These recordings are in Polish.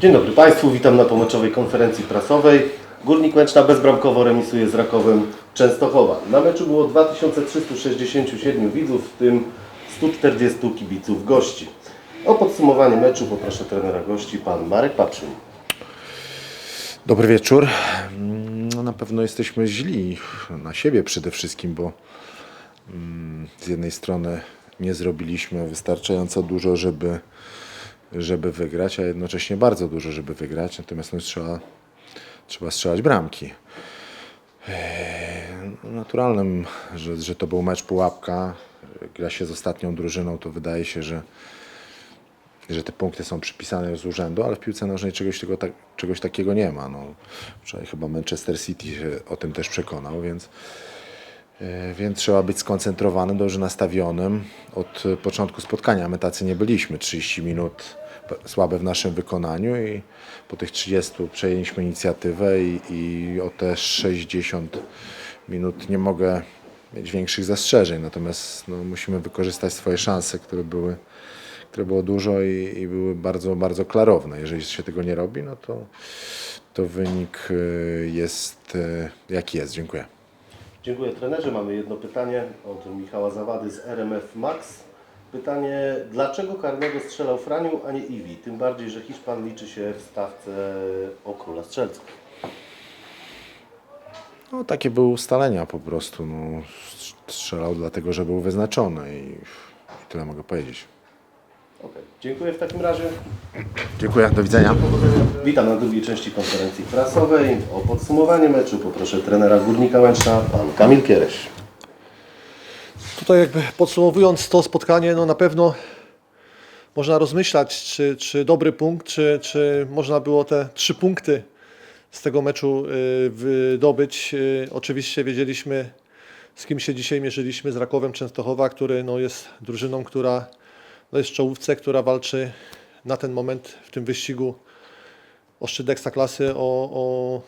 Dzień dobry Państwu, witam na pomeczowej konferencji prasowej. Górnik Łęczna bezbramkowo remisuje z Rakowem Częstochowa. Na meczu było 2367 widzów, w tym 140 kibiców gości. O podsumowanie meczu poproszę trenera gości, pan Marek Papszyn. Dobry wieczór. No, na pewno jesteśmy źli na siebie przede wszystkim, bo mm, z jednej strony nie zrobiliśmy wystarczająco dużo, żeby, żeby wygrać, a jednocześnie bardzo dużo, żeby wygrać. Natomiast no, trzeba, trzeba strzelać bramki. Eee, Naturalnym, że, że to był mecz pułapka. Gra się z ostatnią drużyną, to wydaje się, że że te punkty są przypisane z urzędu, ale w piłce nożnej czegoś, tego, tak, czegoś takiego nie ma. No, wczoraj chyba Manchester City się o tym też przekonał, więc, e, więc trzeba być skoncentrowanym, dobrze nastawionym od początku spotkania. My tacy nie byliśmy. 30 minut słabe w naszym wykonaniu i po tych 30 przejęliśmy inicjatywę i, i o te 60 minut nie mogę mieć większych zastrzeżeń. Natomiast no, musimy wykorzystać swoje szanse, które były które było dużo i, i były bardzo, bardzo klarowne. Jeżeli się tego nie robi, no to, to wynik y, jest y, jaki jest. Dziękuję. Dziękuję trenerze. Mamy jedno pytanie od Michała Zawady z RMF Max. Pytanie, dlaczego karnego strzelał Franiu, a nie Iwi? Tym bardziej, że Hiszpan liczy się w stawce o króla strzelców. No, takie były ustalenia po prostu. No, strzelał dlatego, że był wyznaczony i, i tyle mogę powiedzieć. Okej, Dziękuję w takim razie. Dziękuję, do widzenia. Witam na drugiej części konferencji prasowej. O podsumowanie meczu poproszę trenera Górnika Łęczna, pan Kamil Kiereś. Tutaj jakby podsumowując to spotkanie, no na pewno można rozmyślać, czy, czy dobry punkt, czy, czy można było te trzy punkty z tego meczu y, wydobyć. Y, Oczywiście wiedzieliśmy, z kim się dzisiaj mierzyliśmy, z Rakowem Częstochowa, który no, jest drużyną, która no, jest w czołówce, która walczy na ten moment w tym wyścigu o szczyt ekstraklasy, o, o,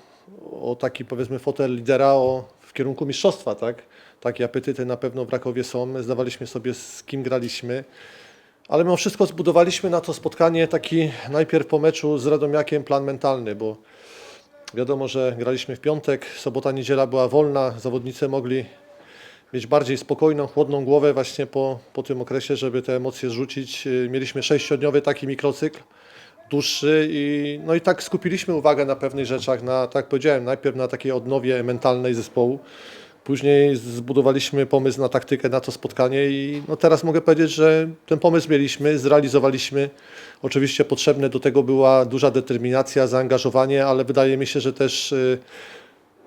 o taki powiedzmy fotel lidera o, w kierunku mistrzostwa, tak? Takie apetyty na pewno w Rakowie są. Zdawaliśmy sobie z kim graliśmy. Ale mimo wszystko zbudowaliśmy na to spotkanie taki najpierw po meczu z Radomiakiem plan mentalny, bo wiadomo, że graliśmy w piątek, sobota, niedziela była wolna, zawodnicy mogli mieć bardziej spokojną, chłodną głowę właśnie po, po tym okresie, żeby te emocje zrzucić. Mieliśmy sześciodniowy taki mikrocykl, dłuższy i no i tak skupiliśmy uwagę na pewnych rzeczach, na, tak jak powiedziałem, najpierw na takiej odnowie mentalnej zespołu, później zbudowaliśmy pomysł na taktykę na to spotkanie i no teraz mogę powiedzieć, że ten pomysł mieliśmy, zrealizowaliśmy. Oczywiście potrzebne do tego była duża determinacja, zaangażowanie, ale wydaje mi się, że też y,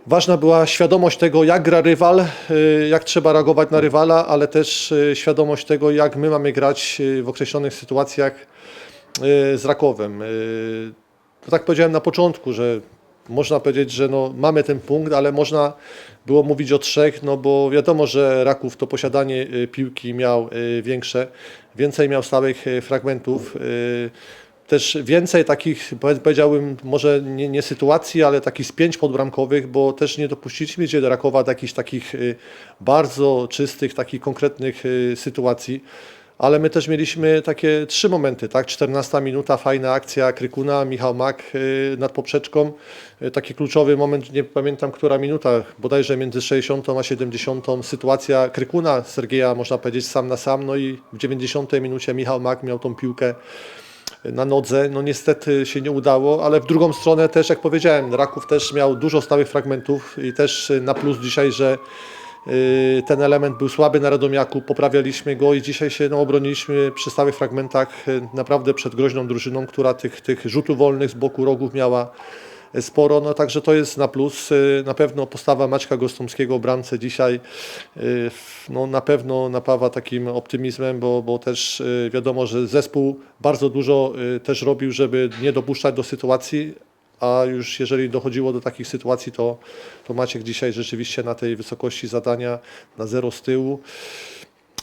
Ważna była świadomość tego, jak gra rywal, y, jak trzeba reagować na rywala, ale też y, świadomość tego, jak my mamy grać w określonych sytuacjach z Rakowem. Y, To tak powiedziałem na początku, że można powiedzieć, że no, mamy ten punkt, ale można było mówić o trzech, no bo wiadomo, że Raków to posiadanie y, piłki miał y, większe, więcej miał stałych y, fragmentów. y, też więcej takich, powie- powiedziałbym, może nie, nie sytuacji, ale takich spięć podbramkowych, bo też nie dopuściliśmy się do Rakowa do jakichś takich y, bardzo czystych, takich konkretnych y, sytuacji. Ale my też mieliśmy takie trzy momenty, tak? 14 minuta, fajna akcja Krykuna, Michał Mak y, nad poprzeczką. Y, Taki kluczowy moment, nie pamiętam która minuta, bodajże między 60 a 70. Sytuacja Krykuna, Sergeja można powiedzieć sam na sam, no i w 90 minucie Michał Mak miał tą piłkę na nodze. No niestety się nie udało, ale w drugą stronę też, jak powiedziałem, Raków też miał dużo stałych fragmentów i też y, na plus dzisiaj, że y, ten element był słaby na Radomiaku, poprawialiśmy go i dzisiaj się no, obroniliśmy przy stałych fragmentach y, naprawdę przed groźną drużyną, która tych, tych rzutów wolnych z boku rogów miała y, sporo, no także to jest na plus. Y, Na pewno postawa Maćka Gostomskiego bramce dzisiaj y, no, na pewno napawa takim optymizmem, bo, bo też y, wiadomo, że zespół bardzo dużo y, też robił, żeby nie dopuszczać do sytuacji, a już jeżeli dochodziło do takich sytuacji, to, to Maciek dzisiaj rzeczywiście na tej wysokości zadania na zero z tyłu.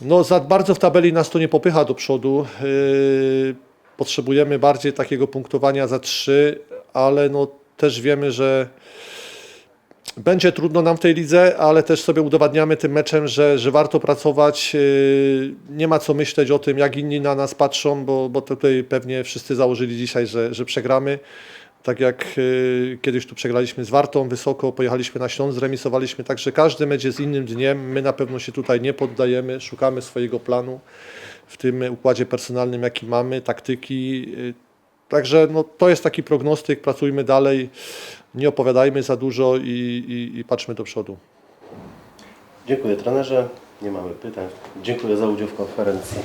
No, za bardzo w tabeli nas to nie popycha do przodu. Yy, potrzebujemy bardziej takiego punktowania za trzy, ale no, też wiemy, że Będzie trudno nam w tej lidze, ale też sobie udowadniamy tym meczem, że, że warto pracować. Yy, Nie ma co myśleć o tym, jak inni na nas patrzą, bo, bo tutaj pewnie wszyscy założyli dzisiaj, że, że przegramy. Tak jak yy, kiedyś tu przegraliśmy z Wartą wysoko, pojechaliśmy na Śląsk, zremisowaliśmy, także każdy mecz jest innym dniem. My na pewno się tutaj nie poddajemy, szukamy swojego planu w tym układzie personalnym, jaki mamy, taktyki. Yy, Także no, to jest taki prognostyk, pracujmy dalej, nie opowiadajmy za dużo i, i, i patrzmy do przodu. Dziękuję trenerze. Nie mamy pytań. Dziękuję za udział w konferencji.